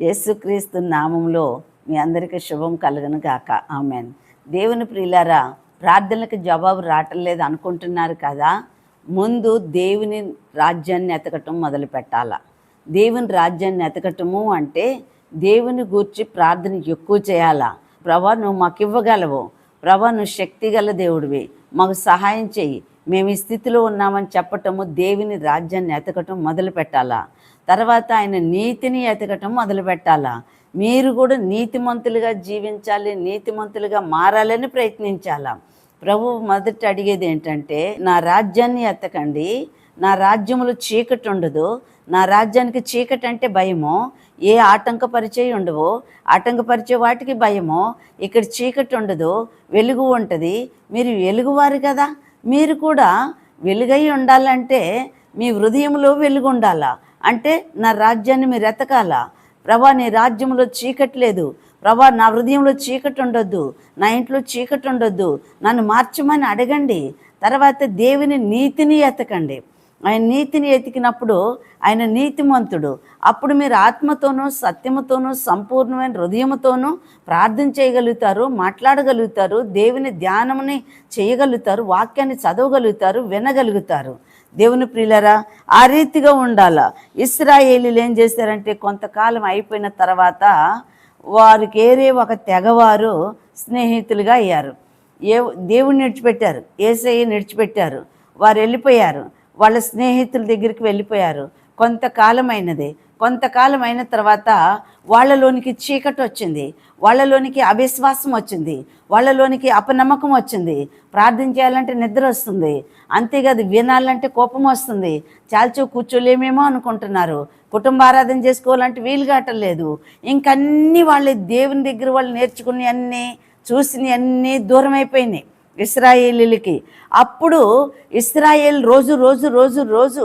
యేసుక్రీస్తు నామంలో మీ అందరికీ శుభం కలుగును గాక. ఆమెన్. దేవుని ప్రియులారా ప్రార్థనలకు జవాబు రావటం లేదు అనుకుంటున్నారు కదా? ముందు దేవుని రాజ్యాన్ని ఎతకటం మొదలు పెట్టాలా దేవుని రాజ్యాన్ని ఎతకటము అంటే దేవుని గూర్చి ప్రార్థన ఎక్కువ చేయాలా. ప్రభా నువ్వు మాకు ఇవ్వగలవు. ప్రభా నువ్వు శక్తి గల దేవుడివి. మాకు సహాయం చెయ్యి మేము ఈ స్థితిలో ఉన్నామని చెప్పటము దేవుని రాజ్యాన్ని ఎతకటం మొదలు పెట్టాలా? తర్వాత ఆయన నీతిని ఎతకటం మొదలు పెట్టాలా? మీరు కూడా నీతిమంతులుగా జీవించాలి నీతిమంతులుగా మారాలని ప్రయత్నించాలా? ప్రభు మొదట అడిగేది ఏంటంటే నా రాజ్యాన్ని ఎత్తకండి నా రాజ్యములో చీకటి ఉండదు నా రాజ్యానికి చీకటి అంటే భయము? ఏ ఆటంకపరిచే ఉండవు? ఆటంకపరిచే వాటికి భయము? ఇక్కడ చీకటి ఉండదు వెలుగు ఉంటుంది. మీరు వెలుగువారు కదా మీరు కూడా వెలుగై ఉండాలంటే మీ హృదయంలో వెలుగు ఉండాలా అంటే నా రాజ్యాన్ని మీరు ఎతకాలా ప్రభా నీ రాజ్యంలో చీకటి లేదు. ప్రభా నా హృదయంలో చీకటి ఉండొద్దు. నా ఇంట్లో చీకటి ఉండొద్దు. నన్ను మార్చమని అడగండి. తర్వాత దేవుని నీతిని ఎతకండి. ఆయన నీతిని ఎతికినప్పుడు ఆయన నీతిమంతుడు. అప్పుడు మీరు ఆత్మతోనూ సత్యముతోనూ సంపూర్ణమైన హృదయముతోనూ ప్రార్థన చేయగలుగుతారు మాట్లాడగలుగుతారు దేవుని ధ్యానముని చేయగలుగుతారు వాక్యాన్ని చదవగలుగుతారు వినగలుగుతారు. దేవుని ప్రియులరా ఆ రీతిగా ఉండాల? ఇస్రాయేలీలు ఏం చేశారంటే కొంతకాలం అయిపోయిన తర్వాత వారికి ఏరే ఒక తెగవారు స్నేహితులుగా అయ్యారు. ఏ దేవుడిని నిడిచిపెట్టారు ఏసఐ నిడిచిపెట్టారు వారు వెళ్ళిపోయారు. వాళ్ళ స్నేహితుల దగ్గరికి వెళ్ళిపోయారు. కొంతకాలమైనది. అయినది కొంతకాలం అయిన తర్వాత వాళ్ళలోనికి చీకటి వచ్చింది. వాళ్ళలోనికి అవిశ్వాసం వచ్చింది. వాళ్ళలోనికి అపనమ్మకం వచ్చింది. ప్రార్థన చేయాలంటే నిద్ర వస్తుంది. అంతేకాదు వినాలంటే కోపం వస్తుంది. చాల్చో కూర్చోలేమేమో అనుకుంటున్నారు. కుటుంబ ఆరాధన చేసుకోవాలంటే వీలు కావట్లేదు ఇంకన్నీ వాళ్ళ దేవుని దగ్గర వాళ్ళు నేర్చుకుని అన్నీ చూసినవి అన్నీ దూరం అయిపోయినాయి ఇస్రాయేలీలకి. అప్పుడు ఇస్రాయేల్ రోజు రోజు రోజు రోజు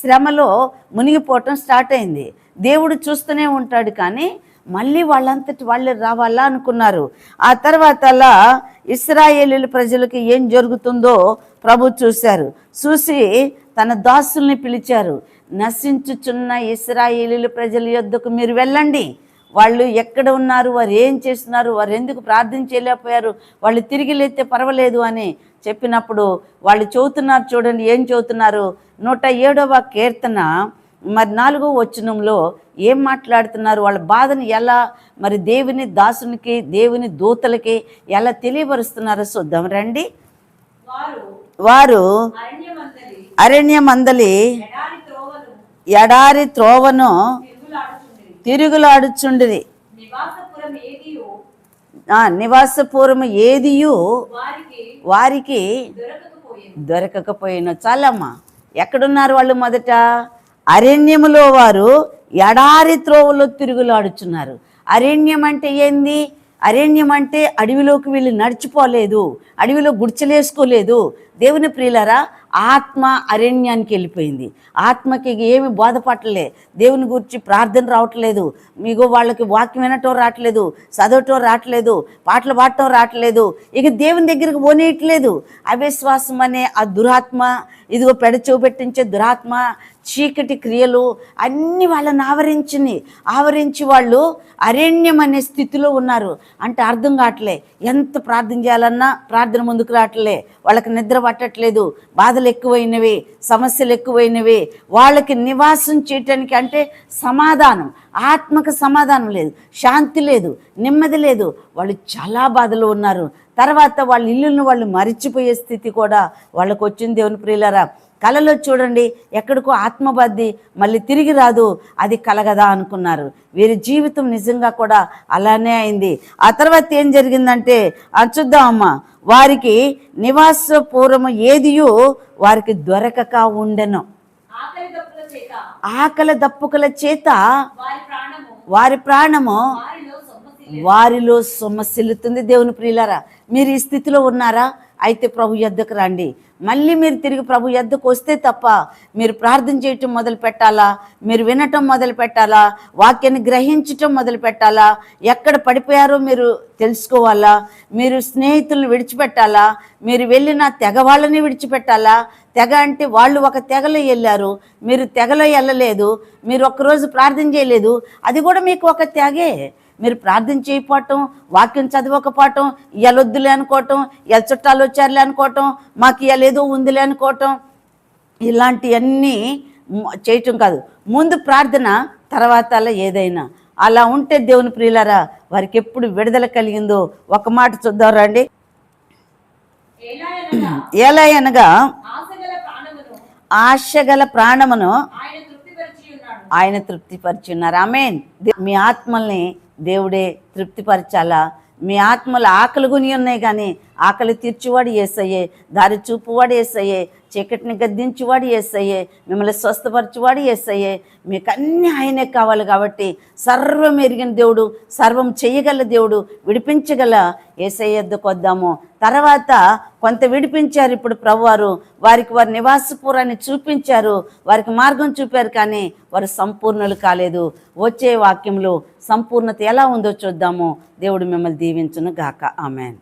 శ్రమలో మునిగిపోవటం స్టార్ట్ అయింది. దేవుడు చూస్తూనే ఉంటాడు కానీ మళ్ళీ వాళ్ళంతటి వాళ్ళే రావాలా అనుకున్నారు. ఆ తర్వాత అలా ఇస్రాయేలీల ప్రజలకి ఏం జరుగుతుందో ప్రభు చూశారు. చూసి తన దాసుల్ని పిలిచారు. నశించుచున్న ఇస్రాయేలీల ప్రజల యొద్దకు మీరు వెళ్ళండి. వాళ్ళు ఎక్కడ ఉన్నారు వారు ఏం చేస్తున్నారు వారు ఎందుకు ప్రార్థించలేకపోయారు వాళ్ళు తిరిగి లేతే పర్వాలేదు అని చెప్పినప్పుడు వాళ్ళు చదువుతున్నారు చూడండి ఏం చదువుతున్నారు? నూట ఏడవ కీర్తన మరి నాలుగో వచనంలో ఏం మాట్లాడుతున్నారు? వాళ్ళ బాధను ఎలా మరి దేవుని దాసునికి దేవుని దూతలకి ఎలా తెలియపరుస్తున్నారో చూద్దాం. రండి. వారు అరణ్య మందలి ఎడారి త్రోవను తిరుగులాడుచుండిరి. తిరుగులాడుచుండిరి నివాసపురం ఏదియో? ఆ నివాసపూర్వము ఏదియు? వారికి దొరకకపోయిన. చాలమ్మా ఎక్కడున్నారు వాళ్ళు మొదట? అరణ్యములో వారు ఎడారి త్రోవలో తిరుగులాడుచున్నారు. అరణ్యం అంటే ఏంది? అరణ్యం అంటే అడవిలోకి వీళ్ళు నడిచిపోలేదు అడవిలో గుడిచలేసుకోలేదు. దేవుని ప్రియులరా ఆత్మ అరణ్యానికి వెళ్ళిపోయింది. ఆత్మకి ఏమి బాధపడలే దేవుని గురించి ప్రార్థన రావట్లేదు. మీకు వాళ్ళకి వాక్యం వినటం రావట్లేదు చదవటం రావట్లేదు పాటలు పాడటం రావట్లేదు. ఇక దేవుని దగ్గరికి పోనేయట్లేదు. అవిశ్వాసం అనే ఆ దురాత్మ ఇదిగో పెడ చూపెట్టించే దురాత్మ చీకటి క్రియలు అన్నీ వాళ్ళని ఆవరించిని ఆవరించి వాళ్ళు అరణ్యం అనే స్థితిలో ఉన్నారు. అంటే అర్థం కావట్లే. ఎంత ప్రార్థన చేయాలన్నా ప్రార్థన ముందుకు రావట్లే. వాళ్ళకి నిద్ర పట్టట్లేదు. బాధలు ఎక్కువైనవి సమస్యలు ఎక్కువైనవి. వాళ్ళకి నివాసం చేయటానికి అంటే సమాధానం. ఆత్మకు సమాధానం లేదు. శాంతి లేదు. నెమ్మది లేదు. వాళ్ళు చాలా బాధలో ఉన్నారు. తర్వాత వాళ్ళ ఇల్లులను వాళ్ళు మరిచిపోయే స్థితి కూడా వాళ్ళకు వచ్చింది దేవుని ప్రియులరా. కలలో చూడండి ఎక్కడికో ఆత్మబద్ధి మళ్ళీ తిరిగి రాదు అది కలగదా అనుకున్నారు. వీరి జీవితం నిజంగా కూడా అలానే అయింది. ఆ తర్వాత ఏం జరిగిందంటే చూద్దాం అమ్మ వారికి నివాస పూర్వము ఏదియో వారికి దొరకక ఉండెను. ఆకలి దప్పుకల చేత వారి ప్రాణము. వారిలో సొమ్మసి వారిలో సొమ్మసిల్లుతుంది దేవుని ప్రియులారా. మీరు ఈ స్థితిలో ఉన్నారా? అయితే ప్రభు యొద్దకు రండి. మళ్ళీ మీరు తిరిగి ప్రభు యొద్దకు వస్తే తప్ప మీరు ప్రార్థన చేయటం మొదలు పెట్టాలా? మీరు వినటం మొదలు పెట్టాలా? వాక్యాన్ని గ్రహించటం మొదలు పెట్టాలా? ఎక్కడ పడిపోయారో మీరు తెలుసుకోవాలా? మీరు స్నేహితులను విడిచిపెట్టాలా? మీరు వెళ్ళిన తెగ వాళ్ళని విడిచిపెట్టాలా? తెగ అంటే వాళ్ళు ఒక తెగలో వెళ్ళారు. మీరు తెగలో వెళ్ళలేదు. మీరు ఒక్కరోజు ప్రార్థన చేయలేదు. అది కూడా మీకు ఒక తెగే. మీరు ప్రార్థన చేయకపోవటం వాక్యం చదవకపోవటం ఇయ్యలొద్దులే అనుకోవటం ఇవాళ చుట్టాలు వచ్చారులే అనుకోవటం మాకు ఇవాళ ఏదో ఉందిలే అనుకోవటం ఇలాంటివన్నీ చేయటం కాదు. ముందు ప్రార్థన తర్వాత అలా ఏదైనా. అలా ఉంటే దేవుని ప్రియులారా వారికి ఎప్పుడు విడుదల కలిగిందో ఒక మాట చూద్దాం రండి. ఎలా అనగా ఆశగల ప్రాణమును ఆయన తృప్తిపరిచి తృప్తిపరిచున్నారు ఆమెన్. మీ ఆత్మల్ని దేవుడే తృప్తిపరచాలా? మీ ఆత్మలు ఆకలి గుని ఉన్నాయి కానీ ఆకలి తీర్చువాడు ఏసయ్యే దారి చూపువాడు ఏసయ్యే చీకటిని గద్దించువాడు ఏసయ్యే మిమ్మల్ని స్వస్థపరచువాడు ఏసయ్యే. మీకు అన్నీ ఆయనే కావాలి కాబట్టి సర్వం ఎరిగిన దేవుడు సర్వం చేయగల దేవుడు విడిపించగల ఏసయ్య ఎద్దుకు వద్దాము. తర్వాత కొంత విడిపించారు ఇప్పుడు ప్రభువారు. వారికి వారి నివాసపురాన్ని చూపించారు. వారికి మార్గం చూపారు కానీ వారు సంపూర్ణులు కాలేదు. వచ్చే వాక్యంలో సంపూర్ణత ఎలా ఉందో చూద్దాము. దేవుడు మిమ్మల్ని దీవించును గాక ఆమెన్.